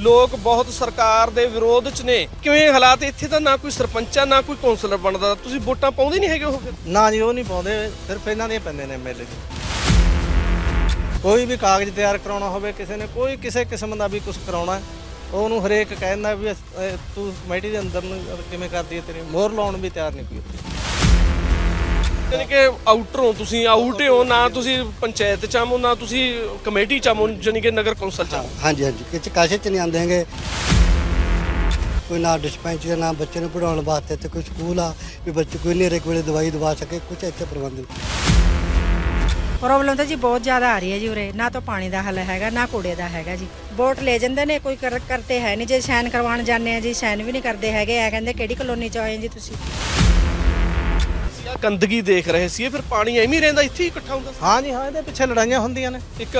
ਲੋਕ ਬਹੁਤ ਸਰਕਾਰ ਦੇ ਵਿਰੋਧ 'ਚ ਨੇ। ਕਿਵੇਂ ਹਾਲਾਤ ਇੱਥੇ ਤਾਂ ਨਾ ਕੋਈ ਸਰਪੰਚਾ ਨਾ ਕੋਈ ਕੌਂਸਲਰ ਬਣਦਾ, ਤੁਸੀਂ ਵੋਟਾਂ ਪਾਉਂਦੇ ਨਹੀਂ ਹੈਗੇ ਉਹ ਫਿਰ? ਨਾ ਜੀ, ਉਹ ਨਹੀਂ ਪਾਉਂਦੇ, ਸਿਰਫ ਇਹਨਾਂ ਦੇ ਪੈਂਦੇ ਨੇ ਐਮਐਲਏ ਕੋਈ ਵੀ ਕਾਗਜ਼ ਤਿਆਰ ਕਰਾਉਣਾ ਹੋਵੇ, ਕਿਸੇ ਨੇ ਕੋਈ ਕਿਸੇ ਕਿਸਮ ਦਾ ਵੀ ਕੁਝ ਕਰਾਉਣਾ, ਉਹਨੂੰ ਹਰੇਕ ਕਹਿੰਦਾ ਵੀ ਤੂੰ ਕਮੇਟੀ ਦੇ ਅੰਦਰ ਨੂੰ ਕਿਵੇਂ ਕਰਦੀ ਹੈ ਤੇਰੀ? ਮੋਹਰ ਲਾਉਣ ਵੀ ਤਿਆਰ ਨਹੀਂ ਕੋਈ ਯਾਨੀ ਕਿ ਆਊਟਰ ਹੋ ਤੁਸੀਂ ਆਊਟ ਹੋ ਨਾ ਤੁਸੀਂ ਪੰਚਾਇਤ ਚ ਆਮੋ ਨਾ ਤੁਸੀਂ ਕਮੇਟੀ ਚ ਆਮੋ ਯਾਨੀ ਕਿ ਨਗਰ ਕੌਂਸਲ ਚ ਆਮੋ। ਹਾਂਜੀ ਹਾਂਜੀ। ਕਿਚ ਕਾਸੇ ਚ ਨਹੀਂ ਆਉਂਦੇ ਹੈਗੇ। ਕੋਈ ਨਾ ਡਿਸਪੈਂਸਰੀ ਨਾ ਬੱਚੇ ਨੂੰ ਪੜਾਉਣ ਵਾਸਤੇ ਤੇ ਕੋਈ ਸਕੂਲ ਆ ਵੀ ਬੱਚੇ ਕੋਈ ਨਹੀਂ ਵੇਲੇ ਦਵਾਈ ਦਵਾ ਸਕੇ ਕੁਝ ਇੱਥੇ ਪ੍ਰਬੰਧ ਨਹੀਂ। ਪ੍ਰੋਬਲਮ ਤਾਂ ਜੀ ਬਹੁਤ ਜ਼ਿਆਦਾ ਆ ਰਹੀ ਹੈ ਜੀ ਉਰੇ। ਨਾ ਤਾਂ ਪਾਣੀ ਦਾ ਹੱਲ ਹੈਗਾ ਨਾ ਕੂੜੇ ਦਾ ਹੈਗਾ ਜੀ। ਵੋਟ ਲੈ ਜਾਂਦੇ ਨੇ ਕੋਈ ਕਰ- ਕਰਤੇ ਹੈ ਨਹੀਂ। ਜੇ ਸਾਈਨ ਕਰਵਾਉਣ ਜਾਂਦੇ ਆ ਜੀ ਸਾਈਨ ਵੀ ਨਹੀਂ ਕਰਦੇ ਹੈਗੇ। ਆ ਕਹਿੰਦੇ ਕਿਹੜੀ ਕਲੋਨੀ ਚ ਆਏ ਜੀ ਤੁਸੀਂ? ਗੰਦਗੀ ਦੇਖ ਰਹੇ ਸੀ ਫਿਰ ਪਾਣੀ ਐਵੇਂ ਹੀ ਰਹਿੰਦਾ ਇੱਥੇ ਹੀ ਇਕੱਠਾ ਹੁੰਦਾ ਹਾਂ ਜੀ ਹਾਂ ਇਹਦੇ ਪਿੱਛੇ ਲੜਾਈਆਂ ਹੁੰਦੀਆਂ ਨੇ। ਇੱਕ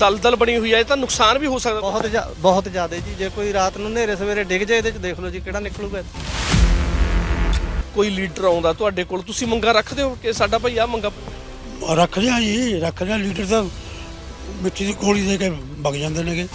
ਦਲਦਲ ਬਣੀ ਹੋਈ ਹੈ ਇਹ ਤਾਂ ਨੁਕਸਾਨ ਵੀ ਹੋ ਸਕਦਾ। ਬਹੁਤ ਜ਼ਿਆ- ਬਹੁਤ ਜ਼ਿਆਦਾ ਜੀ ਜੇ ਕੋਈ ਰਾਤ ਨੂੰ ਹਨੇਰੇ ਸਵੇਰੇ ਡਿੱਗ ਜਾਏ ਇਹਦੇ ਚ ਦੇਖ ਲਓ ਜੀ ਕਿਹੜਾ ਨਿਕਲੂਗਾ ਕੋਈ ਲੀਡਰ ਆਉਂਦਾ ਤੁਹਾਡੇ ਕੋਲ ਤੁਸੀਂ ਮੰਗਾ ਰੱਖਦੇ ਹੋ ਕਿ ਸਾਡਾ ਭਾਈ ਆ ਮੰਗਾ ਰੱਖ ਲਿਆ ਜੀ ਰੱਖ ਲਿਆ ਲੀਡਰ ਤਾਂ ਮਿੱਟੀ ਦੀ ਗੋਲੀ ਦੇ ਕੇ ਵਗ ਜਾਂਦੇ ਨੇਗੇ।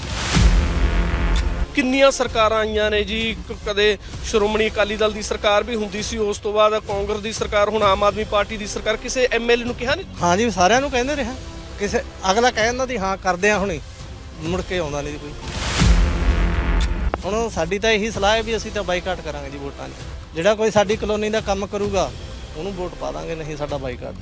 ਕਿੰਨੀਆਂ ਸਰਕਾਰਾਂ ਆਈਆਂ ਨੇ ਜੀ? ਕਦੇ ਸ਼੍ਰੋਮਣੀ ਅਕਾਲੀ ਦਲ ਦੀ ਸਰਕਾਰ ਵੀ ਹੁੰਦੀ ਸੀ, ਉਸ ਤੋਂ ਬਾਅਦ ਕਾਂਗਰਸ ਦੀ ਸਰਕਾਰ, ਹੁਣ ਆਮ ਆਦਮੀ ਪਾਰਟੀ ਦੀ ਸਰਕਾਰ, ਕਿਸੇ ਐਮਐਲਏ ਨੂੰ ਕਿਹਾ ਨਹੀਂ? ਹਾਂ ਜੀ, ਸਾਰਿਆਂ ਨੂੰ ਕਹਿੰਦੇ ਰਿਹਾ। ਕਿਸੇ ਅਗਲਾ ਕਹਿੰਦਾ ਦੀ ਹਾਂ ਕਰਦੇ ਆ ਹੁਣੇ। ਮੁੜ ਕੇ ਆਉਂਦਾ ਨਹੀਂ ਜੀ ਕੋਈ। ਹੁਣ ਸਾਡੀ ਤਾਂ ਇਹੀ ਸਲਾਹ ਹੈ ਵੀ ਅਸੀਂ ਤਾਂ ਬਾਈਕਾਟ ਕਰਾਂਗੇ ਜੀ ਵੋਟਾਂ 'ਚ। ਜਿਹੜਾ ਕੋਈ ਸਾਡੀ ਕਲੋਨੀ ਦਾ ਕੰਮ ਕਰੂਗਾ, ਉਹਨੂੰ ਵੋਟ ਪਾ ਦਾਂਗੇ, ਨਹੀਂ ਸਾਡਾ ਬਾਈਕਾਟ।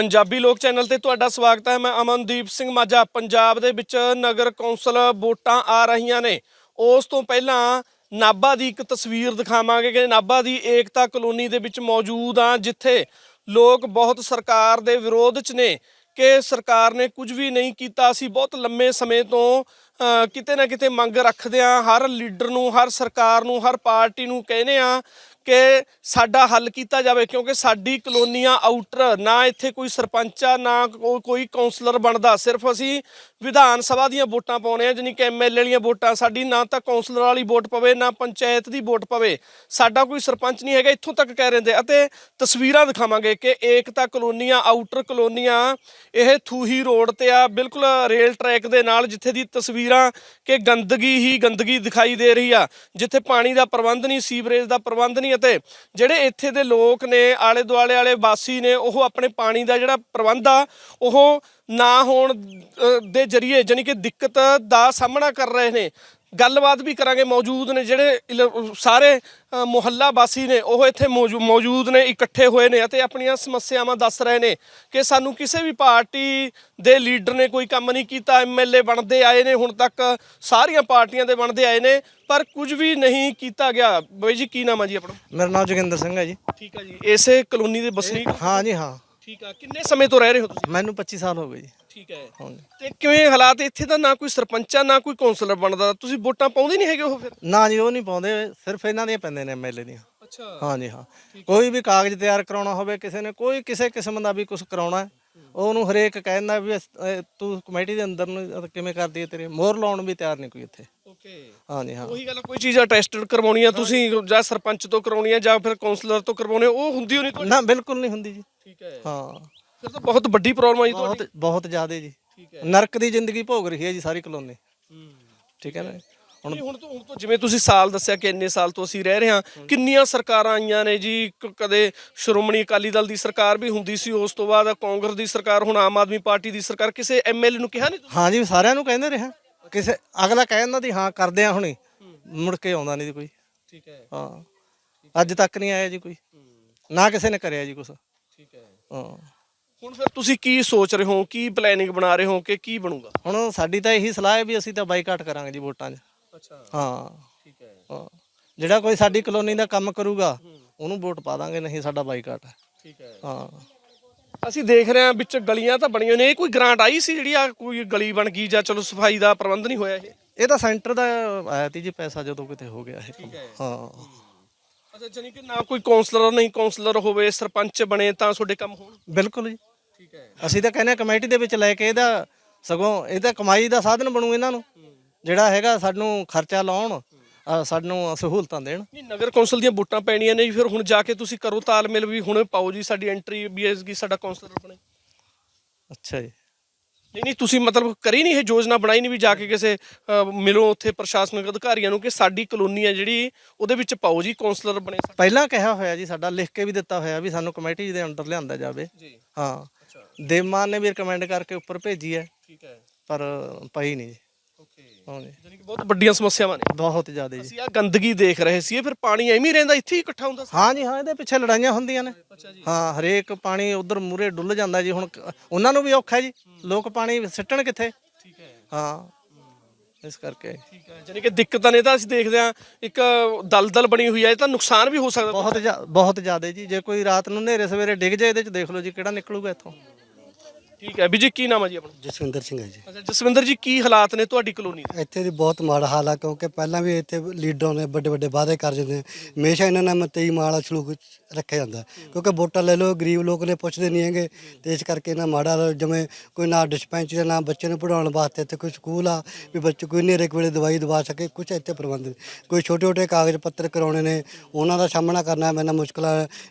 ਪੰਜਾਬੀ ਲੋਕ ਚੈਨਲ ਤੇ ਤੁਹਾਡਾ ਸਵਾਗਤ ਹੈ। ਮੈਂ ਅਮਨਦੀਪ ਸਿੰਘ ਮਾਝਾ, ਪੰਜਾਬ ਦੇ ਵਿੱਚ ਨਗਰ ਕੌਂਸਲ ਵੋਟਾਂ ਆ ਰਹੀਆਂ ਨੇ। ਉਸ ਤੋਂ ਪਹਿਲਾਂ ਨਾਭਾ ਦੀ ਇੱਕ ਤਸਵੀਰ ਦਿਖਾਵਾਂਗੇ ਕਿ ਨਾਭਾ ਦੀ ਏਕਤਾ ਕਲੋਨੀ ਦੇ ਵਿੱਚ ਮੌਜੂਦ ਆ ਜਿੱਥੇ ਲੋਕ ਬਹੁਤ ਸਰਕਾਰ ਦੇ ਵਿਰੋਧ 'ਚ ਨੇ ਕਿ ਸਰਕਾਰ ਨੇ ਕੁਝ ਵੀ ਨਹੀਂ ਕੀਤਾ। ਅਸੀਂ ਬਹੁਤ ਲੰਮੇ ਸਮੇਂ ਤੋਂ ਕਿਤੇ ਨਾ ਕਿਤੇ ਮੰਗ ਰੱਖਦੇ ਆ ਹਰ ਲੀਡਰ ਨੂੰ, ਹਰ ਸਰਕਾਰ ਨੂੰ, ਹਰ ਪਾਰਟੀ ਨੂੰ ਕਹਿੰਦੇ ਆ ਕਿ ਸਾਡਾ ਹੱਲ ਕੀਤਾ ਜਾਵੇ, ਕਿਉਂਕਿ ਸਾਡੀ ਕਲੋਨੀਆਂ ਆਊਟਰ ਨਾ ਇੱਥੇ ਕੋਈ ਸਰਪੰਚ ਆ ਨਾ ਕੋਈ ਕਾਉਂਸਲਰ ਬਣਦਾ। ਸਿਰਫ ਅਸੀਂ ਵਿਧਾਨ ਸਭਾ ਦੀਆਂ ਵੋਟਾਂ ਪਾਉਣੇ ਆ, ਜਾਣੀ ਕਿ ਐਮਐਲਏ ਵਾਲੀਆਂ ਵੋਟਾਂ। ਸਾਡੀ ਨਾ ਤਾਂ ਕਾਉਂਸਲਰ ਵਾਲੀ ਵੋਟ ਪਵੇ, ਨਾ ਪੰਚਾਇਤ ਦੀ ਵੋਟ ਪਵੇ। ਸਾਡਾ ਕੋਈ ਸਰਪੰਚ ਨਹੀਂ ਹੈਗਾ, ਇੱਥੋਂ ਤੱਕ ਕਹਿ ਰਹਿੰਦੇ ਅਤੇ ਤਸਵੀਰਾਂ ਦਿਖਾਵਾਂਗੇ ਕਿ ਏਕਤਾ ਕਲੋਨੀਆਂ, ਆਊਟਰ ਕਲੋਨੀਆਂ, ਇਹ ਥੂਹੀ ਰੋਡ ਤੇ ਆ, ਬਿਲਕੁਲ ਰੇਲ ਟਰੈਕ ਦੇ ਨਾਲ, ਜਿੱਥੇ ਦੀ ਤਸਵੀਰਾਂ ਕਿ ਗੰਦਗੀ ਹੀ ਗੰਦਗੀ ਦਿਖਾਈ ਦੇ ਰਹੀ ਆ। ਜਿੱਥੇ ਪਾਣੀ ਦਾ ਪ੍ਰਬੰਧ ਨਹੀਂ, ਸੀਵਰੇਜ ਦਾ ਪ੍ਰਬੰਧ ਨਹੀਂ, ਅਤੇ ਜਿਹੜੇ ਇੱਥੇ ਦੇ ਲੋਕ ਨੇ ਆਲੇ ਦੁਆਲੇ ਵਾਲੇ ਵਾਸੀ ਨੇ, ਉਹ ਆਪਣੇ ਪਾਣੀ ਦਾ ਜਿਹੜਾ ਪ੍ਰਬੰਧ ਆ, ਉਹ ਨਾ ਹੋਣ ਦੇ ਜਰੀਏ ਜਾਣੀ ਕਿ ਦਿੱਕਤ ਦਾ ਸਾਹਮਣਾ ਕਰ ਰਹੇ ਨੇ। ਗੱਲਬਾਤ ਵੀ ਕਰਾਂਗੇ। ਮੌਜੂਦ ਨੇ ਜਿਹੜੇ ਸਾਰੇ ਮੁਹੱਲਾ ਵਾਸੀ ਨੇ ਉਹ ਇੱਥੇ ਮੌਜੂ- ਮੌਜੂਦ ਨੇ ਇਕੱਠੇ ਹੋਏ ਨੇ ਅਤੇ ਆਪਣੀਆਂ ਸਮੱਸਿਆਵਾਂ ਦੱਸ ਰਹੇ ਨੇ ਕਿ ਸਾਨੂੰ ਕਿਸੇ ਵੀ ਪਾਰਟੀ ਦੇ ਲੀਡਰ ਨੇ ਕੋਈ ਕੰਮ ਨਹੀਂ ਕੀਤਾ ਐਮਐਲਏ ਬਣਦੇ ਆਏ ਨੇ ਹੁਣ ਤੱਕ ਸਾਰੀਆਂ ਪਾਰਟੀਆਂ ਦੇ ਬਣਦੇ ਆਏ ਨੇ ਪਰ ਕੁਝ ਵੀ ਨਹੀਂ ਕੀਤਾ ਗਿਆ। ਬਾਈ ਜੀ ਕੀ ਨਾਮ ਆ ਜੀ ਆਪਣਾ? ਮੇਰਾ ਨਾਮ ਜੋਗਿੰਦਰ ਸਿੰਘ ਹੈ ਜੀ। ਠੀਕ ਆ ਜੀ। ਇਸੇ ਕਲੋਨੀ ਦੇ ਵਸਨੀਕ? ਹਾਂ ਜੀ ਹਾਂ। ਠੀਕ ਆ ਕਿੰਨੇ ਸਮੇਂ ਤੋਂ ਰਹਿ ਰਹੇ ਹੋ ਤੁਸੀਂ? ਮੈਨੂੰ 25 ਸਾਲ ਹੋ ਗਏ ਜੀ। ਠੀਕ ਹੈ। ਹਾਂ ਜੀ ਤੇ ਕਿਵੇਂ ਹਾਲਾਤ ਇੱਥੇ ਤਾਂ ਨਾ ਕੋਈ ਸਰਪੰਚਾ ਨਾ ਕੋਈ ਕੌਂਸਲਰ ਬਣਦਾ? ਤੁਸੀਂ ਵੋਟਾਂ ਪਾਉਂਦੇ ਨਹੀਂ ਹੈਗੇ ਉਹ ਫਿਰ? ਨਾ ਜੀ ਉਹ ਨਹੀਂ ਪਾਉਂਦੇ ਸਿਰਫ ਇਹਨਾਂ ਦੀਆਂ ਪੈਂਦੇ ਨੇ ਐਮਐਲਏ ਦੀਆਂ। ਅੱਛਾ। ਹਾਂ। ਜੀ ਹਾਂ। ਕੋਈ ਵੀ ਕਾਗਜ਼ ਤਿਆਰ ਕਰਾਉਣਾ ਹੋਵੇ ਕਿਸੇ ਨੇ ਕੋਈ ਕਿਸੇ ਕਿਸਮ ਦਾ ਵੀ ਕੁਝ ਕਰਾਉਣਾ ਹੈ, ਉਹਨੂੰ ਹਰੇਕ ਕਹਿੰਦਾ ਵੀ ਅਸ- ਤੂੰ ਕਮੇਟੀ ਦੇ ਅੰਦਰ ਨੂੰ ਕਿਵੇਂ ਕਰਦੀ ਹੈ ਤੇਰੀ? ਮੋਹਰ ਲਾਉਣ ਵੀ ਤਿਆਰ ਨਹੀਂ ਕੋਈ ਇੱਥੇ। ਓਕੇ। ਹਾਂ ਜੀ ਹਾਂ। ਉਹੀ ਗੱਲ ਕੋਈ ਚੀਜ਼ ਅਟੈਸਟਡ ਕਰਵਾਉਣੀ ਆ ਤੁਸੀਂ ਜਾਂ ਸਰਪੰਚ ਤੋਂ ਕਰਵਾਉਣੀ ਆ ਜਾਂ ਫਿਰ ਕੌਂਸਲਰ ਤੋਂ ਕਰਵਾਉਣੀ ਆ, ਉਹ ਹੁੰਦੀ ਹੋਣੀ ਤੁਹਾਡੀ? ਨਾ ਬਿਲਕੁਲ ਨਹੀਂ ਹੁੰਦੀ ਜੀ। ਠੀਕ ਹੈ। ਹਾਂ। ਫਿਰ ਤਾਂ ਬਹੁਤ ਵੱਡੀ ਪ੍ਰੋਬਲਮ ਆ ਜੀ ਤੁਹਾਡੀ। ਬਹੁਤ ਬਹੁਤ ਜ਼ਿਆਦਾ ਜੀ। ਠੀਕ ਹੈ। ਨਰਕ ਦੀ ਜ਼ਿੰਦਗੀ ਭੋਗ ਰਹੀ ਹੈ ਜੀ ਸਾਰੀ ਕਲੋਨੀ। ਠੀਕ ਹੈ ਨਾ ਹੁਣ ਹੁਣ ਤੋਂ ਹੁਣ ਤੋਂ ਜਿਵੇਂ ਤੁਸੀਂ ਸਾਲ ਦੱਸਿਆ ਕਿ ਇੰਨੇ ਸਾਲ ਤੋਂ ਅਸੀਂ ਰਹਿ ਰਹੇ ਹਾਂ ਕਿੰਨੀਆਂ ਸਰਕਾਰਾਂ ਆਈਆਂ ਨੇ ਜੀ? ਕ- ਕਦੇ ਸ਼੍ਰੋਮਣੀ ਅਕਾਲੀ ਦਲ ਦੀ ਸਰਕਾਰ ਵੀ ਹੁੰਦੀ ਸੀ ਉਸ ਤੋਂ ਬਾਅਦ ਕਾਂਗਰਸ ਦੀ ਸਰਕਾਰ ਹੁਣ ਆਮ ਆਦਮੀ ਪਾਰਟੀ ਦੀ ਸਰਕਾਰ ਕਿਸੇ ਐਮਐਲਏ ਨੂੰ ਕਿਹਾ ਨਹੀਂ ਹਾਂ ਜੀ ਸਾਰਿਆਂ ਨੂੰ ਕਹਿੰਦੇ ਰਿਹਾ ਕਿਸੇ ਅਗਲਾ ਕਹਿੰਦਾ ਦੀ ਹਾਂ ਕਰਦੇ ਆ ਹੁਣੀ। ਮੁੜ ਕੇ ਆਉਂਦਾ ਨਹੀਂ ਜੀ ਕੋਈ। ਠੀਕ ਹੈ। ਹਾਂ। ਅੱਜ ਤੱਕ ਨਹੀਂ ਆਇਆ ਜੀ ਕੋਈ। ਨਾ ਕਿਸੇ ਨੇ ਕਰਿਆ ਜੀ ਕੁਛ। ਠੀਕ ਹੈ। ਹਾਂ। ਹੁਣ ਫਿਰ ਤੁਸੀਂ ਕੀ ਸੋਚ ਰਹੇ ਹੋ? ਕੀ ਪਲੈਨਿੰਗ ਬਣਾ ਰਹੇ ਹੋ ਕਿ ਕੀ ਬਣੂਗਾ? ਹੁਣ ਸਾਡੀ ਤਾਂ ਇਹੀ ਸਲਾਹ ਹੈ ਵੀ ਅਸੀਂ ਤਾਂ ਬਾਈਕਾਟ ਕਰਾਂਗੇ ਜੀ ਵੋਟਾਂ 'ਚ। ਅੱਛਾ। ਹਾਂ। ਠੀਕ ਹੈ। ਹਾਂ। ਜਿਹੜਾ ਕੋਈ ਸਾਡੀ ਕਲੋਨੀ ਦਾ ਕੰਮ ਕਰੂਗਾ ਉਹਨੂੰ ਵੋਟ ਪਾ ਦਾਂਗੇ ਨਹੀਂ ਸਾਡਾ ਬਾਈਕਾਟ ਹੈ ਠੀਕ ਹੈ। ਹਾਂ। ਅਸੀਂ ਦੇਖ ਰਹੇ ਹਾਂ ਵਿੱਚ ਗਲੀਆਂ ਤਾਂ ਬਣੀਆਂ ਨੇ ਇਹ ਕੋਈ ਗ੍ਰਾਂਟ ਆਈ ਸੀ ਜਿਹੜੀ ਆ ਕੋਈ ਗਲੀ ਬਣ ਗਈ ਜਾਂ ਚਲੋ ਸਫ਼ਾਈ ਦਾ ਪ੍ਰਬੰਧ ਨਹੀਂ ਹੋਇਆ ਇਹ? ਇਹ ਤਾਂ ਸੈਂਟਰ ਦਾ ਆਇਆ ਤੀ ਜੀ ਪੈਸਾ ਜਦੋਂ ਕਿਤੇ ਹੋ ਗਿਆ ਇਹ ਕੰਮ। ਹਾਂ। ਅੱਛਾ ਜਾਨੀ ਕਿ ਨਾ ਕੋਈ ਕਾਉਂਸਲਰ ਨਹੀਂ ਕਾਉਂਸਲਰ ਹੋਵੇ ਸਰਪੰਚ ਬਣੇ ਤਾਂ ਤੁਹਾਡੇ ਕੰਮ ਹੋਣ? ਬਿਲਕੁਲ ਜੀ। ਠੀਕ ਹੈ। ਅਸੀਂ ਤਾਂ ਕਹਿੰਦੇ ਹਾਂ ਕਮੇਟੀ ਦੇ ਵਿੱਚ ਲੈ ਕੇ ਇਹਦਾ ਸਗੋਂ ਇਹਦਾ ਕਮਾਈ ਦਾ ਸਾਧਨ ਬਣੂ ਇਹਨਾਂ ਨੂੰ। ਜਿਹੜਾ ਹੈਗਾ ਸਾਨੂੰ ਖਰਚਾ ਲਾਉਣ ਅ, ਸਾਨੂੰ ਸਹੂਲਤਾਂ ਦੇਣ। ਨਹੀਂ ਨਗਰ ਕੌਂਸਲ ਦੀਆਂ ਵੋਟਾਂ ਪੈਣੀਆਂ ਨੇ ਜੀ ਫਿਰ ਹੁਣ ਜਾ ਕੇ ਤੁਸੀਂ ਕਰੋ ਤਾਲਮੇਲ ਵੀ ਹੁਣ ਪਾਓ ਜੀ ਸਾਡੀ ਐਂਟਰੀ ਵੀ ਐਸਗੀ ਸਾਡਾ ਕਾਉਂਸਲਰ ਬਣੇ। ਅੱਛਾ ਜੀ। ਨਹੀਂ ਨਹੀਂ ਤੁਸੀਂ ਮਤਲਬ ਕਰੀ ਨਹੀਂ ਇਹ ਯੋਜਨਾ ਬਣਾਈ ਨਹੀਂ ਵੀ ਜਾ ਕੇ ਕਿਸੇ ਅ, ਮਿਲੋ ਉੱਥੇ ਪ੍ਰਸ਼ਾਸਨਿਕ ਅਧਿਕਾਰੀਆਂ ਨੂੰ ਕਿ ਸਾਡੀ ਕਲੋਨੀ ਹੈ ਜਿਹੜੀ ਉਹਦੇ ਵਿੱਚ ਪਾਓ ਜੀ ਕਾਉਂਸਲਰ ਬਣੇ ਸਾਡੇ। ਪਹਿਲਾਂ ਕਿਹਾ ਹੋਇਆ ਜੀ ਸਾਡਾ ਲਿਖ ਕੇ ਵੀ ਦਿੱਤਾ ਹੋਇਆ ਵੀ ਸਾਨੂੰ ਕਮੇਟੀ ਦੇ ਅੰਡਰ ਲਿਆਂਦਾ ਜਾਵੇ। ਜੀ। ਹਾਂ। ਅੱਛਾ। ਦੇਮਾਨ ਨੇ ਵੀ ਰეკਮੈਂਡ ਕਰਕੇ ਉੱਪਰ ਭੇਜੀ ਹੈ। ਠੀਕ ਹੈ। ਪਰ ਪਈ ਨਹੀਂ। ਜੀ ਕਿ ਬਹੁਤ ਵੱਡੀਆਂ ਸਮੱਸਿਆਵਾਂ ਨੇ। ਬਹੁਤ ਜ਼ਿਆਦਾ ਜੀ। ਅਸੀਂ ਆ ਗੰਦਗੀ ਦੇਖ ਰਹੇ ਸੀ ਇਹ ਫਿਰ ਪਾਣੀ ਐਵੇਂ ਹੀ ਰਹਿੰਦਾ ਇੱਥੇ ਹੀ ਇਕੱਠਾ ਹੁੰਦਾ ਸੀ। ਹਾਂ ਜੀ ਹਾਂ ਇਹਦੇ ਪਿੱਛੇ ਲੜਾਈਆਂ ਹੁੰਦੀਆਂ ਨੇ। ਅੱਛਾ ਜੀ। ਹਾਂ ਹਰੇਕ ਪਾਣੀ ਉਧਰ ਮੂਰੇ ਡੁੱਲ ਜਾਂਦਾ ਜੀ ਹੁਣ ਕ- ਉਹਨਾਂ ਨੂੰ ਵੀ ਔਖਾ ਹੈ। ਜੀ ਲੋਕ ਪਾਣੀ ਸਿੱਟਣ ਕਿੱਥੇ? ਠੀਕ ਹੈ। ਹਾਂ। ਇਸ ਕਰਕੇ। ਠੀਕ ਹੈ ਜਾਨੀ ਕਿ ਦਿੱਕਤਾਂ ਨੇ ਤਾਂ ਅਸੀਂ ਦੇਖਦੇ ਹਾਂ ਇੱਕ ਦਲਦਲ ਬਣੀ ਹੋਈ ਹੈ ਇਹ ਤਾਂ ਨੁਕਸਾਨ ਵੀ ਹੋ ਸਕਦਾ। ਬਹੁਤ ਜ਼ਿਆ- ਬਹੁਤ ਜ਼ਿਆਦਾ ਜੀ। ਜੇ ਕੋਈ ਰਾਤ ਨੂੰ ਹਨੇਰੇ ਸਵੇਰੇ ਡਿੱਗ ਜਾਏ ਇਹਦੇ ਚ ਦੇਖ ਲਓ ਜੀ ਕਿਹੜਾ ਨਿਕਲੂਗਾ ਇੱਥੋਂ। ਠੀਕ ਹੈ। ਵੀ ਜੀ ਕੀ ਨਾਮ ਹੈ ਜੀ ਆਪਣਾ? ਜਸਵਿੰਦਰ ਸਿੰਘ ਹੈ ਜੀ। ਅੱਛਾ ਜਸਵਿੰਦਰ ਜੀ ਕੀ ਹਾਲਾਤ ਨੇ ਤੁਹਾਡੀ ਕਲੋਨੀ ਦੇ? ਇੱਥੇ ਦੀ ਬਹੁਤ ਮਾੜਾ ਹਾਲ ਆ ਕਿਉਂਕਿ ਪਹਿਲਾਂ ਵੀ ਇੱਥੇ ਲੀਡਰਾਂ ਨੇ ਵੱਡੇ ਵੱਡੇ ਵਾਅਦੇ ਕਰ ਜਾਂਦੇ ਨੇ ਹਮੇਸ਼ਾ ਇਹਨਾਂ ਨਾਲ ਮਤਈ ਮਾੜਾ ਸਲੂਕ ਰੱਖਿਆ ਜਾਂਦਾ। ਕਿਉਂਕਿ ਵੋਟਾਂ ਲੈ ਲਓ ਗਰੀਬ ਲੋਕ ਨੇ ਪੁੱਛਦੇ ਨਹੀਂ ਹੈਗੇ ਤੇ ਇਸ ਕਰਕੇ ਇਹਨਾਂ ਮਾੜਾ ਜਿਵੇਂ ਕੋਈ ਨਾ ਡਿਸਪੈਂਸਰੀ ਨਾ ਬੱਚੇ ਨੂੰ ਪੜਾਉਣ ਵਾਸਤੇ ਇੱਥੇ ਕੋਈ ਸਕੂਲ ਆ ਵੀ ਬੱਚੇ ਕੋਈ ਨੇਰੇ ਵੇਲੇ ਦਵਾਈ ਦਵਾ ਸਕੇ ਕੁਝ ਇੱਥੇ ਪ੍ਰਬੰਧ ਨਹੀਂ। ਕੋਈ ਛੋਟੇ ਛੋਟੇ ਕਾਗਜ਼ ਪੱਤਰ ਕਰਾਉਣੇ ਨੇ ਉਹਨਾਂ ਦਾ ਸਾਹਮਣਾ ਕਰਨਾ ਮੈਨਾਂ ਮੁਸ਼ਕਲ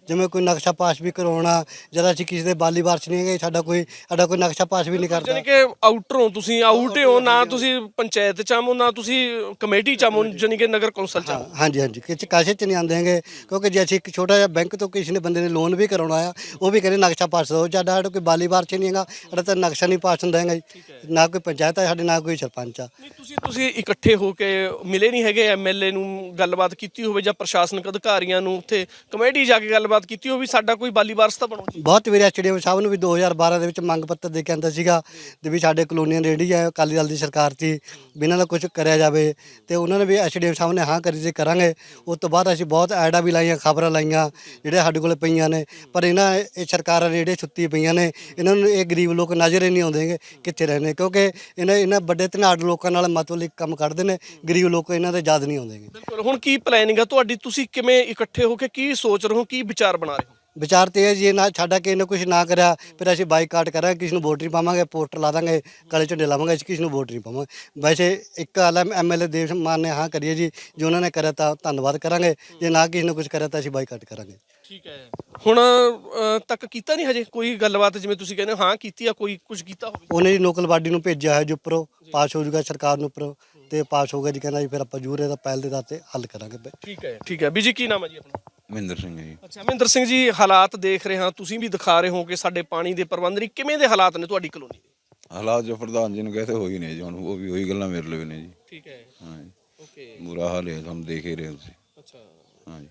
ਜਿਵੇਂ ਕੋਈ ਨਕਸ਼ਾ ਪਾਸ ਵੀ ਕਰਾਉਣਾ ਜਦ ਅਸੀਂ ਕਿਸੇ ਦੇ ਬਾਲੀ ਵਾਰਸ ਨਹੀਂ ਹੈਗੇ ਸਾਡਾ ਕੋਈ ਸਾਡਾ ਕੋਈ ਨਕਸ਼ਾ ਪਾਸ ਵੀ ਨਹੀਂ ਕਰਦਾ। ਜਾਨੀ ਕਿ ਆਊਟਰੋਂ ਤੁਸੀਂ ਆਊਟ ਹੋ ਨਾ ਤੁਸੀਂ ਪੰਚਾਇਤ ਚ ਆਮੋ ਨਾ ਤੁਸੀਂ ਕਮੇਟੀ ਚ ਆਮੋ ਜਾਨੀ ਕਿ ਨਗਰ ਕੌਂਸਲ ਚ ਆਮੋ। ਹਾਂਜੀ ਹਾਂਜੀ। ਕਿਚ ਕਾਸੇ ਚ ਨਹੀਂ ਆਉਂਦੇ ਹੈਗੇ ਕਿਉਂਕਿ ਜੇ ਅਸੀਂ ਇੱਕ ਛੋਟਾ ਜਿਹਾ ਬੈਂਕ ਤੋਂ ਕਿਸੇ ਨੇ ਬੰਦੇ ਨੇ ਲੋਨ ਵੀ ਕਰਾਉਣਾ ਆ ਉਹ ਵੀ ਕਹਿੰਦੇ ਨਕਸ਼ਾ ਪਾਸ ਦਿਓ ਸਾਡਾ ਸਾਡਾ ਕੋਈ ਬਾਲੀ ਵਾਰ ਚ ਨਹੀਂ ਹੈਗਾ ਸਾਡਾ ਤਾਂ ਨਕਸ਼ਾ ਨਹੀਂ ਪਾਸ ਹੁੰਦਾ ਹੈਗਾ ਜੀ। ਨਾ ਕੋਈ ਪੰਚਾਇਤ ਹੈ ਸਾਡੇ ਨਾ ਕੋਈ ਸਰਪੰਚ ਆ। ਨਹੀਂ ਤੁਸੀਂ ਤੁਸੀਂ ਇਕੱਠੇ ਹੋ ਕੇ ਮਿਲੇ ਨਹੀਂ ਹੈਗੇ ਐਮਐਲਏ ਨੂੰ ਗੱਲਬਾਤ ਕੀਤੀ ਹੋਵੇ ਜਾਂ ਪ੍ਰਸ਼ਾਸਨਿਕ ਅਧਿਕਾਰੀਆਂ ਨੂੰ ਉੱਥੇ ਕਮੇਟੀ ਜਾ ਕੇ ਗੱਲਬਾਤ ਕੀਤੀ ਹੋਵੇ ਵੀ ਸਾਡਾ ਕੋਈ ਬਾਲੀ ਵਾਰਸ ਤਾਂ ਬਣੋ ਜੀ। ਬਹੁਤ ਵਾਰੀ ਐਸਟੀਡੀਐਮ ਸਾਹਿਬ ਨੂੰ ਵੀ 2012 ਦੇ ਵਿੱਚ ਮੰਗ ਪੱਤਰ ਦੇ ਕੇ ਆਂਦਾ ਸੀਗਾ ਤੇ ਵੀ ਸਾਡੇ ਕਲੋਨੀਆਂ ਜਿਹੜੀ ਹੈ ਅਕਾਲੀ ਦਲ ਦੀ ਸਰਕਾਰ ਸੀ, ਵੀ ਇਹਨਾਂ ਦਾ ਕੁਝ ਕਰਿਆ ਜਾਵੇ ਤੇ ਉਹਨਾਂ ਨੇ ਵੀ ਐਸਟੀਡੀਐਮ ਸਾਹਿਬ ਨੇ ਹਾਂ ਕਰੀ ਸੀ ਕਰਾਂਗੇ। ਉਸ ਤੋਂ ਬਾਅਦ ਅਸੀਂ ਬਹੁਤ ਐਡਾਂ ਵੀ ਲਾਈਆਂ, ਖਬਰਾਂ ਲਾਈਆਂ ਜਿਹੜੇ ਸਾਡੇ ਕੋਲ ਪਈਆਂ ਨੇ। ਪਰ ਇਹਨਾਂ, ਇਹ ਸਰਕਾਰਾਂ ਨੇ ਜਿਹੜੇ ਸੁੱਤੀ ਪਈਆਂ ਨੇ, ਇਹਨਾਂ ਨੂੰ ਇਹ ਗਰੀਬ ਲੋਕ ਨਜ਼ਰ ਹੀ ਨਹੀਂ ਆਉਂਦੇਗੇ ਕਿੱਥੇ ਰਹਿੰਦੇ, ਕਿਉਂਕਿ ਇਹਨਾਂ ਇਹਨਾਂ ਵੱਡੇ ਧਨਾੜ ਲੋਕਾਂ ਨਾਲ ਮਤਲਬ ਕੰਮ ਕਰਦੇ ਨੇ, ਗਰੀਬ ਲੋਕ ਇਹਨਾਂ ਦੇ ਯਾਦ ਨਹੀਂ ਆਉਂਦੇਗੇ ਬਿਲਕੁਲ, ਹੁਣ ਕੀ ਪਲੈਨਿੰਗ ਆ ਤੁਹਾਡੀ? ਤੁਸੀਂ ਕਿਵੇਂ ਇਕੱਠੇ ਹੋ ਕੇ ਕੀ ਸੋਚ ਰਹੇ ਹੋ, ਕੀ ਵਿਚਾਰ ਬਣਾ ਰਹੇ ਹੋ? ਵਿਚਾਰ ਤੇ ਇਹ ਜੀ ਨਾ ਸਾਡਾ ਕਿਸੇ ਨੇ ਕੁਝ ਨਾ ਕਰਿਆ ਫਿਰ ਅਸੀਂ ਬਾਈਕਾਟ ਕਰਾਂਗੇ ਕਿਸੇ ਨੂੰ ਵੋਟ ਨਹੀਂ ਪਾਵਾਂਗੇ ਪੋਸਟਰ ਲਾ ਦਾਂਗੇ ਕਾਲੇ ਝੰਡੇ ਲਾਵਾਂਗੇ ਅਸੀਂ ਕਿਸੇ ਨੂੰ ਵੋਟ ਨਹੀਂ ਪਾਵਾਂਗੇ। ਵੈਸੇ ਇੱਕ ਹਾਲ ਐਮਐਲਏ ਦੇਵ ਮਾਨ ਨੇ ਹਾਂ ਕਰੀਏ ਜੀ ਜੇ ਉਹਨਾਂ ਨੇ ਕਰਿਆ ਤਾਂ ਧੰਨਵਾਦ ਕਰਾਂਗੇ ਜੇ ਨਾ ਕਿਸੇ ਨੇ ਕੁਝ ਕਰਿਆ ਤਾਂ ਅਸੀਂ ਬਾਈਕਾਟ ਕਰਾਂਗੇ। ਠੀਕ ਹੈ। ਹੁਣ ਅ, ਤੱਕ ਕੀਤਾ ਨਹੀਂ ਹਜੇ ਕੋਈ ਗੱਲਬਾਤ ਜਿਵੇਂ ਤੁਸੀਂ ਕਹਿੰਦੇ ਹੋ ਹਾਂ ਕੀਤੀ ਆ ਕੋਈ ਕੁਝ ਕੀਤਾ ਹੋਵੇ? ਉਹਨੇ ਜੀ ਲੋਕਲ ਬਾਡੀ ਨੂੰ ਭੇਜਿਆ ਹੈ ਜੋ ਉੱਪਰੋਂ ਪਾਸ ਹੋ ਜਾਊਗਾ ਸਰਕਾਰ ਨੂੰ ਉੱਪਰੋਂ ਤੇ ਪਾਸ ਹੋ ਗਿਆ ਜੀ ਕਹਿੰਦਾ ਜੀ ਫਿਰ ਆਪਾਂ ਜੂਰੇ ਦਾ ਪਹਿਲ ਦੇ ਦਾਤੇ ਹੱਲ ਕਰਾਂਗੇ। ਠੀਕ ਹੈ ਠੀਕ ਹੈ। ਬੀਜੀ ਕੀ ਨਾਮ ਹੈ ਜੀ ਆਪਣਾ? ਮਹਿੰਦਰ ਸਿੰਘ ਜੀ। ਅੱਛਾ ਮਹਿੰਦਰ ਸਿੰਘ ਜੀ ਹਾਲਾਤ ਦੇਖ ਰਹੇ ਹਾਂ। ਤੁਸੀਂ ਵੀ ਦਿਖਾ ਰਹੇ ਹੋ ਕਿ ਸਾਡੇ ਪਾਣੀ ਦੇ ਪ੍ਰਬੰਧ ਨਹੀਂ ਕਿਵੇਂ ਦੇ ਹਾਲਾਤ ਨੇ ਤੁਹਾਡੀ ਕਲੋਨੀ ਦੇ? ਹਾਲਾਤ ਜੋ ਪ੍ਰਧਾਨ ਜੀ ਨੂੰ ਕਹਤੇ ਹੋਈ ਨੇ ਜੀ। ਹੁਣ ਉਹ ਵੀ ਉਹੀ ਗੱਲਾਂ ਮੇਰੇ ਲਈ ਨੇ ਜੀ। ਠੀਕ ਹੈ। ਹਾਂ ਜੀ। ਓਕੇ। ਬੁਰਾ ਹਾਲ ਹੈ ਤੁਹਾਨੂੰ ਦੇਖ ਹੀ ਰਹੇ ਹੋ ਤੁਸੀਂ। ਅੱਛਾ। ਹਾਂ ਜੀ।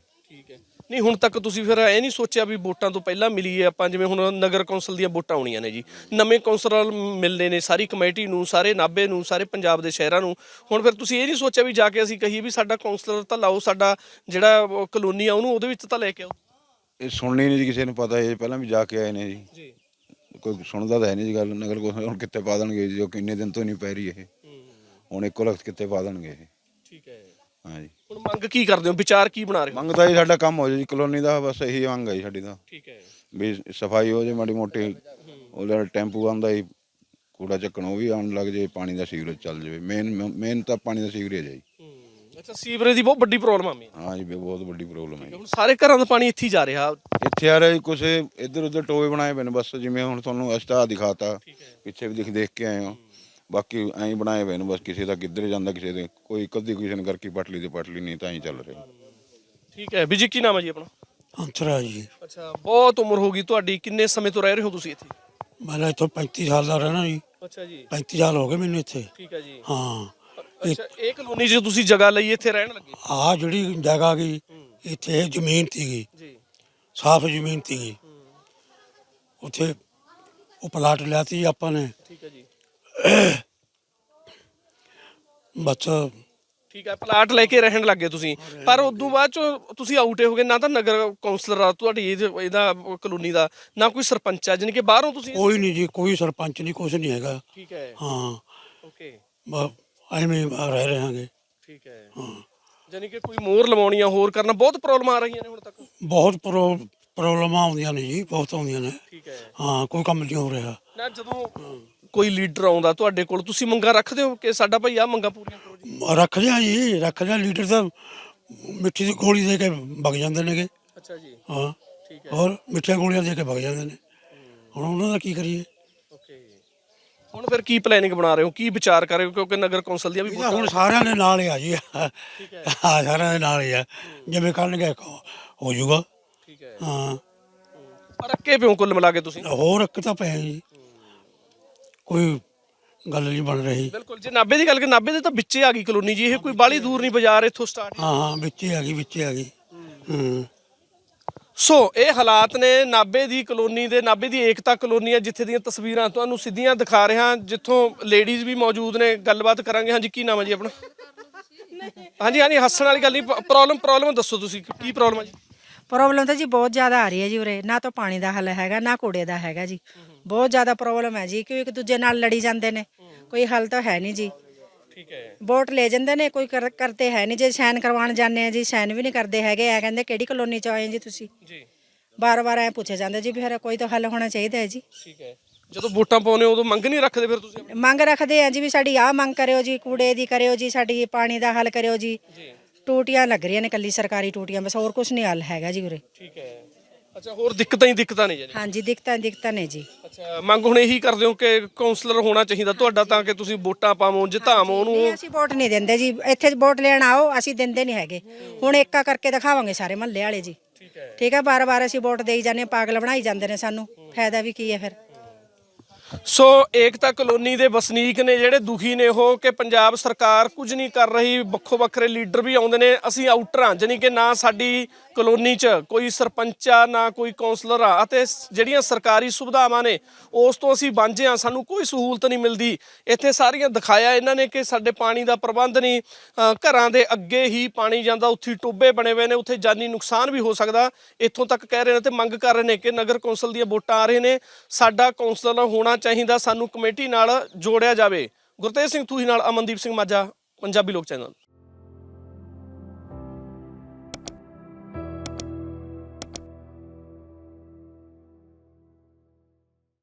ਨਹੀਂ ਹੁਣ ਤੱਕ ਤੁਸੀਂ ਫਿਰ ਇਹ ਨਹੀਂ ਸੋਚਿਆ ਵੀ ਵੋਟਾਂ ਤੋਂ ਪਹਿਲਾਂ ਮਿਲੀਏ ਆਪਾਂ ਜਿਵੇਂ ਹੁਣ ਨਗਰ ਕੌਂਸਲ ਦੀਆਂ ਵੋਟਾਂ ਆਉਣੀਆਂ ਨੇ ਜੀ। ਨਵੇਂ ਕੌਂਸਲਰ ਮਿਲਨੇ ਨੇ ਸਾਰੀ ਕਮੇਟੀ ਨੂੰ ਸਾਰੇ ਨਾਭੇ ਨੂੰ ਸਾਰੇ ਪੰਜਾਬ ਦੇ ਸ਼ਹਿਰਾਂ ਨੂੰ। ਹੁਣ ਫਿਰ ਤੁਸੀਂ ਇਹ ਨਹੀਂ ਸੋਚਿਆ ਵੀ ਜਾ ਕੇ ਅਸੀਂ ਕਹੀਏ ਵੀ ਸਾਡਾ ਕੌਂਸਲਰ ਤਾਂ ਲਾਓ ਸਾਡਾ ਜਿਹੜਾ ਕਲੋਨੀ ਆ ਉਹਨੂੰ ਉਹਦੇ ਵਿੱਚ ਤਾਂ ਲੈ ਕੇ ਆਓ। ਇਹ ਸੁਣਨੀ ਨਹੀਂ ਜੀ ਕਿਸੇ ਨੂੰ ਪਤਾ ਇਹ ਪਹਿਲਾਂ ਵੀ ਜਾ ਕੇ ਆਏ ਨੇ ਜੀ। ਜੀ। ਕੋਈ ਸੁਣਦਾ ਤਾਂ ਹੈ ਨਹੀਂ ਜੀ ਗੱਲ ਨਗਰ ਕੋ ਹੁਣ ਕਿੱਥੇ ਪਾ ਦੇਣਗੇ ਜੀ ਉਹ ਕਿੰਨੇ ਦਿਨ ਤੋਂ ਨਹੀਂ ਪੈ ਰਹੀ ਇਹ। ਹੁਣ ਇੱਕੋ ਲਖਤ ਕਿੱਥੇ ਪਾ ਦੇਣਗੇ ਇਹ। ਠੀਕ ਹੈ। ਜੀ ਹੁਣ ਮੰਗ ਕੀ ਕਰਦੇ ਹੋ? ਵਿਚਾਰ ਕੀ ਬਣਾ ਰਹੇ ਹੋ? ਮੰਗਦਾ ਜੀ ਸਾਡਾ ਕੰਮ ਹੋ ਜਾਏ ਜੀ ਕਲੋਨੀ ਦਾ ਬਸ ਇਹੀ ਮੰਗ ਹੈ ਜੀ ਸਾਡੀ ਤਾਂ। ਠੀਕ ਹੈ ਵੀ ਸਫ਼ਾਈ ਹੋ ਜਾਏ ਮਾੜੀ ਮੋਟੀ ਉਹ ਜਿਹੜਾ ਟੈਂਪੂ ਆਉਂਦਾ ਜੀ ਕੂੜਾ ਚੱਕਣ ਉਹ ਵੀ ਆਉਣ ਲੱਗ ਜਾਏ ਪਾਣੀ ਦਾ ਸੀਵਰੇਜ ਚੱਲ ਜਾਵੇ। ਮੇਨ ਮੇਨ ਤਾਂ ਪਾਣੀ ਦਾ ਸੀਵਰੇਜ ਹੈ ਜੀ। ਅੱਛਾ ਸੀਵਰੇਜ ਦੀ ਬਹੁਤ ਵੱਡੀ ਪ੍ਰੋਬਲਮ ਆ ਮੀ ਹਾਂ ਜੀ ਬਹੁਤ ਵੱਡੀ ਪ੍ਰੋਬਲਮ ਹੈ ਜੀ। ਹੁਣ ਸਾਰੇ ਘਰਾਂ ਦਾ ਪਾਣੀ ਇੱਥੇ ਹੀ ਜਾ ਰਿਹਾ। ਇੱਥੇ ਆ ਰਹੇ ਕੁਛ ਇੱਧਰ ਉੱਧਰ ਟੋਏ ਬਣਾਏ ਪਏ ਨੇ ਬਸ ਜਿਵੇਂ ਹੁਣ ਤੁਹਾਨੂੰ ਅਸਟਾ ਦਿਖਾਤਾ ਪਿੱਛੇ ਵੀ ਦੇਖ ਦੇਖ ਕੇ ਆਏ ਹੋ। ਬਾਕੀ ਐਂ ਬਣਾਏ ਪਏ ਨੇ ਬਸ ਕਿਸੇ ਦਾ ਕਿੱਧਰ ਜਾਂਦਾ ਕਿਸੇ ਦੇ ਕੋਈ ਕਦੀ ਕਿਸੇ ਨੇ ਕਰਕੇ ਪਟਲੀ ਤੇ ਪਟਲੀ ਨਹੀਂ ਤਾਂ ਐਂ ਚੱਲ ਰਿਹਾ। ਠੀਕ ਹੈ ਬੀਜੀ ਕੀ ਨਾਮ ਹੈ ਜੀ ਆਪਣਾ? ਅੰਤਰਾ ਜੀ। ਅੱਛਾ ਬਹੁਤ ਉਮਰ ਹੋ ਗਈ ਤੁਹਾਡੀ ਕਿੰਨੇ ਸਮੇਂ ਤੋਂ ਰਹਿ ਰਹੇ ਹੋ ਤੁਸੀਂ ਇੱਥੇ? ਮੈਂ ਇੱਥੋਂ 35 ਸਾਲ ਦਾ ਰਹਿਣਾ ਜੀ। ਅੱਛਾ ਜੀ। 35 ਸਾਲ ਹੋ ਗਏ ਮੈਨੂੰ ਇੱਥੇ। ਠੀਕ ਹੈ ਜੀ। ਹਾਂ। ਅੱਛਾ ਇਹ ਕਲੋਨੀ 'ਚ ਤੁਸੀਂ ਜਗ੍ਹਾ ਲਈ ਇੱਥੇ ਰਹਿਣ ਲੱਗੇ? ਆਹ ਜਿਹੜੀ ਜਗ੍ਹਾ ਗਈ ਇੱਥੇ ਜ਼ਮੀਨ ਸੀਗੀ ਜੀ। ਸਾਫ਼ ਜ਼ਮੀਨ ਸੀਗੀ ਉੱਥੇ ਉਹ ਪਲਾਟ ਲਿਆ ਸੀ ਆਪਾਂ ਨੇ। ਠੀਕ ਹੈ ਜੀ। ਬਸ ਠੀਕ ਹੈ ਪਲਾਟ ਲੈ ਕੇ ਰਹਿਣ ਲੱਗੇ ਤੁਸੀਂ। ਪਰ ਉਦੋਂ ਬਾਅਦ ਚ ਤੁਸੀਂ ਆਊਟੇ ਹੋ ਗਏ ਨਾ ਤਾਂ ਨਗਰ ਕੌਂਸਲਰ ਆ ਤੁਹਾਡੀ ਇਹਦੇ- ਇਹਦਾ ਕਲੋਨੀ ਦਾ ਨਾ ਕੋਈ ਸਰਪੰਚ ਆ ਜਾਨੀ ਕਿ ਬਾਹਰੋਂ ਤੁਸੀਂ ਕੋਈ ਨਹੀਂ ਜੀ ਕੋਈ ਸਰਪੰਚ ਨਹੀਂ ਕੁਛ ਨਹੀਂ ਹੈਗਾ। ਠੀਕ ਹੈ। ਹਾਂ। ਓਕੇ। ਬ- ਐਵੇਂ ਰਹਿ ਰਹੇ ਹਾਂਗੇ ਠੀਕ ਹੈ। ਹਾਂ। ਜਾਨੀ ਕਿ ਕੋਈ ਮੋਹਰ ਲਵਾਉਣੀ ਆ ਹੋਰ ਕਰਨਾ ਬਹੁਤ ਪ੍ਰੋਬਲਮ ਆ ਰਹੀਆਂ ਨੇ ਹੁਣ ਤੱਕ। ਬਹੁਤ ਪ੍ਰੋ- ਪ੍ਰੋਬਲਮਾਂ ਆਉਂਦੀਆਂ ਨੇ ਜੀ ਬਹੁਤ ਆਉਂਦੀਆਂ ਨੇ। ਠੀਕ ਹੈ। ਹਾਂ ਕੋਈ ਕੰਮ ਨਹੀਂ ਹੋ ਰਿਹਾ। ਨਾ ਜਦੋਂ ਕੋਈ ਲੀਡਰ ਆਉਂਦਾ ਤੁਹਾਡੇ ਕੋਲ ਤੁਸੀਂ ਮੰਗਾ ਰੱਖਦੇ ਹੋ ਕਿ ਸਾਡਾ ਭਾਈ ਆ ਮੰਗਾ ਪੂਰੀਆਂ ਕਰੋ ਜੀ? ਰੱਖ ਲਿਆ ਜੀ ਰੱਖ ਲਿਆ ਲੀਡਰ ਤਾਂ ਮਿੱਠੀ ਦੀ ਗੋਲੀ ਦੇ ਕੇ ਵਗ ਜਾਂਦੇ ਨੇਗੇ। ਅੱਛਾ ਜੀ। ਹਾਂ। ਠੀਕ ਹੈ। ਹੋਰ ਮਿੱਠੀਆਂ ਗੋਲੀਆਂ ਦੇ ਕੇ ਵਗ ਜਾਂਦੇ ਨੇ। ਹੁਣ ਉਹਨਾਂ ਦਾ ਕੀ ਕਰੀਏ? ਓਕੇ। ਹੁਣ ਫਿਰ ਕੀ ਪਲੈਨਿੰਗ ਬਣਾ ਰਹੇ ਹੋ? ਕੀ ਵਿਚਾਰ ਕਰ ਰਹੇ ਹੋ? ਕਿਉਂਕਿ ਨਗਰ ਕੌਂਸਲ ਦੀਆਂ ਵੀ ਹੁਣ ਸਾਰਿਆਂ ਦੇ ਨਾਲ ਹੀ ਆ ਜੀ। ਹਾਂ। ਸਾਰਿਆਂ ਦੇ ਨਾਲ ਹੀ ਆ। ਜਿਵੇਂ ਕਰਨਗੇ ਹੋ ਜਾਊਗਾ। ਠੀਕ ਹੈ। ਹਾਂ। ਪਰ ਅੱਕੇ ਪਿਓ ਕੁੱਲ ਮਿਲਾ ਕੇ ਤੁਸੀਂ? ਹੋਰ ਇੱਕ ਤਾਂ ਪਏ ਜੀ। ਕੋਈ ਗੱਲ ਨਹੀਂ ਬਣ ਰਹੀ। ਬਿਲਕੁਲ ਜੇ ਨਾਬੇ ਦੀ ਗੱਲ ਕਰ ਨਾਬੇ ਦੇ ਤਾਂ ਵਿੱਚੇ ਆ ਗਈ ਕਲੋਨੀ ਜੀ ਇਹ ਕੋਈ ਬਾਲੀ ਦੂਰ ਨਹੀਂ ਬਾਜ਼ਾਰ ਇੱਥੋਂ ਸਟਾਰਟ ਹਾਂ। ਹਾਂ ਵਿੱਚ ਆ ਗਈ ਵਿੱਚ ਆ ਗਈ। ਹਾਂ। ਸੋ ਇਹ ਹਾਲਾਤ ਨੇ ਨਾਬੇ ਦੀ ਕਲੋਨੀ ਦੇ ਨਾਬੇ ਦੀ ਏਕਤਾ ਕਲੋਨੀ ਹੈ ਜਿੱਥੇ ਦੀਆਂ ਤਸਵੀਰਾਂ ਤੁਹਾਨੂੰ ਸਿੱਧੀਆਂ ਦਿਖਾ ਰਿਹਾ ਜਿੱਥੋਂ ਲੇਡੀਜ਼ ਵੀ ਮੌਜੂਦ ਨੇ। ਗੱਲਬਾਤ ਕਰਾਂਗੇ। ਹਾਂਜੀ ਕੀ ਨਾਮ ਹੈ ਜੀ ਆਪਣਾ? ਹਾਂਜੀ ਹਾਂਜੀ ਹੱਸਣ ਵਾਲੀ ਗੱਲ ਨਹੀਂ ਪ੍ਰੋਬਲਮ ਪ੍ਰੋਬਲਮ ਦੱਸੋ ਤੁਸੀਂ ਕੀ ਪ੍ਰੋਬਲਮ ਹੈ ਜੀ? ਪ੍ਰੋਬਲਮ ਤਾਂ ਜੀ ਬਹੁਤ ਜ਼ਿਆਦਾ ਆ ਰਹੀ ਹੈ ਜੀ ਉਰੇ। ਨਾ ਤਾਂ ਪਾਣੀ ਦਾ ਹੱਲ ਹੈਗਾ ਨਾ ਕੂੜੇ ਦਾ ਹੈਗਾ ਜੀ। ਬਹੁਤ ਜ਼ਿਆਦਾ ਪ੍ਰੋਬਲਮ ਹੈ ਜੀ ਕਿਉਂ ਇੱਕ ਦੂਜੇ ਨਾਲ ਲੜੀ ਜਾਂਦੇ ਨੇ। ਕੋਈ ਹੱਲ ਤਾਂ ਹੈ ਨਹੀਂ ਜੀ। ਠੀਕ ਹੈ। ਵੋਟ ਲੈ ਜਾਂਦੇ ਨੇ ਕੋਈ ਕਰ- ਕਰਦੇ ਹੈ ਨਹੀਂ। ਜੇ ਸਾਈਨ ਕਰਵਾਉਣ ਜਾਂਦੇ ਆ ਜੀ ਸਾਈਨ ਵੀ ਨਹੀਂ ਕਰਦੇ ਹੈਗੇ। ਆ ਕਹਿੰਦੇ ਕਿਹੜੀ ਕਲੋਨੀ ਚ ਆਏ ਜੀ ਤੁਸੀਂ? ਜੀ। ਬਾਰ-ਬਾਰ ਐ ਪੁੱਛੇ ਜਾਂਦੇ ਜੀ ਫਿਰ ਕੋਈ ਤਾਂ ਹੱਲ ਹੋਣਾ ਚਾਹੀਦਾ ਹੈ ਜੀ। ਠੀਕ ਹੈ। ਜਦੋਂ ਵੋਟਾਂ ਪਾਉਨੇ ਉਦੋਂ ਮੰਗ ਨਹੀਂ ਰੱਖਦੇ ਫਿਰ ਤੁਸੀਂ? ਮੰਗ ਰੱਖਦੇ ਆ ਜੀ ਵੀ ਸਾਡੀ ਆਹ ਮੰਗ ਕਰਿਓ ਜੀ ਕੂੜੇ ਦੀ ਕਰਿਓ ਜੀ ਸਾਡੀ ਪਾਣੀ ਦਾ ਹੱਲ ਕਰਿਓ ਜੀ। ਟੂਟੀਆਂ ਲੱਗ ਰਹੀਆਂ ਨੇ ਕੱਲੀ ਸਰਕਾਰੀ ਟੂਟੀਆਂ ਬਸ ਹੋਰ ਕੁਝ ਨਹੀਂ ਹੱਲ ਹੈਗਾ ਜੀ ਉਰੇ। ਠੀਕ ਹੈ। ਅੱਛਾ ਹੋਰ ਦਿੱਕਤਾਂ ਹੀ ਦਿੱਕਤਾਂ ਨੇ ਜੀ ਹਾਂਜੀ ਦਿੱਕਤਾਂ ਦਿੱਕਤਾਂ ਨੇ ਜੀ। ਅੱਛਾ ਮੰਗ ਹੁਣ ਇਹੀ ਕਰਦੇ ਹੋ ਕਿ ਕਾਉਂਸਲਰ ਹੋਣਾ ਚਾਹੀਦਾ ਤੁਹਾਡਾ ਤਾਂ ਕਿ ਤੁਸੀਂ ਵੋਟਾਂ ਪਾਵੋ ਜਿਤਾਵੋ ਉਹਨੂੰ। ਅਸੀਂ ਵੋਟ ਨਹੀਂ ਦਿੰਦੇ ਜੀ। ਇੱਥੇ ਵੋਟ ਲੈਣ ਆਓ ਅਸੀਂ ਦਿੰਦੇ ਨਹੀਂ ਹੈਗੇ। ਹੁਣ ਏਕਾ ਕਰਕੇ ਦਿਖਾਵਾਂਗੇ ਸਾਰੇ ਮਹੱਲੇ ਵਾਲੇ ਜੀ। ਠੀਕ ਹੈ। ਠੀਕ ਹੈ ਬਾਰ-ਬਾਰ ਅਸੀਂ ਵੋਟ ਦੇਈ ਜਾਂਦੇ ਹਾਂ ਪਾਗਲ ਬਣਾਈ ਜਾਂਦੇ ਨੇ ਸਾਨੂੰ। ਫਾਇਦਾ ਵੀ ਕੀ ਹੈ ਫਿਰ? ਸੋ ਏਕਤਾ ਕਲੋਨੀ ਦੇ ਵਸਨੀਕ ਨੇ ਜਿਹੜੇ ਦੁਖੀ ਨੇ ਉਹ ਕਿ ਪੰਜਾਬ ਸਰਕਾਰ ਕੁਝ ਨਹੀਂ ਕਰ ਰਹੀ, ਵੱਖੋ ਵੱਖਰੇ ਲੀਡਰ ਵੀ ਆਉਂਦੇ ਨੇ, ਅਸੀਂ ਆਊਟਰ ਹਾਂ, ਜਾਣੀ ਕਿ ਨਾ ਸਾਡੀ ਕਲੋਨੀ 'ਚ ਕੋਈ ਸਰਪੰਚ ਆ ਨਾ ਕੋਈ ਕਾਉਂਸਲਰ ਆ, ਅਤੇ ਜਿਹੜੀਆਂ ਸਰਕਾਰੀ ਸੁਵਿਧਾਵਾਂ ਨੇ, ਉਸ ਤੋਂ ਅਸੀਂ ਵਾਂਝੇ ਆ ਸਾਨੂੰ ਕੋਈ ਸਹੂਲਤ ਨਹੀਂ ਮਿਲਦੀ। ਇੱਥੇ ਸਾਰੀਆਂ ਦਿਖਾਇਆ ਇਹਨਾਂ ਨੇ ਕਿ ਸਾਡੇ ਪਾਣੀ ਦਾ ਪ੍ਰਬੰਧ ਨਹੀਂ ਘਰਾਂ ਦੇ ਅੱਗੇ ਹੀ ਪਾਣੀ ਜਾਂਦਾ, ਉੱਥੇ ਹੀ ਟੋਬੇ ਬਣੇ ਹੋਏ ਨੇ, ਉੱਥੇ ਜਾਨੀ ਨੁਕਸਾਨ ਵੀ ਹੋ ਸਕਦਾ। ਇੱਥੋਂ ਤੱਕ ਕਹਿ ਰਹੇ ਨੇ ਤੇ ਮੰਗ ਕਰ ਰਹੇ ਨੇ ਕਿ ਨਗਰ ਕੌਂਸਲ ਦੀਆਂ ਵੋਟਾਂ ਆ ਰਹੇ ਨੇ। ਸਾਡਾ ਕੌਂਸਲਰ ਹੋਣਾ ਚਾਹੀਦਾ ਸਾਨੂੰ ਕਮੇਟੀ ਨਾਲ ਜੋੜਿਆ ਜਾਵੇ। ਗੁਰਤੇਜ ਸਿੰਘ ਥੂਹੀ ਨਾਲ ਅਮਨਦੀਪ ਸਿੰਘ ਮਾਝਾ, ਪੰਜਾਬੀ ਲੋਕ ਚੈਨਲ।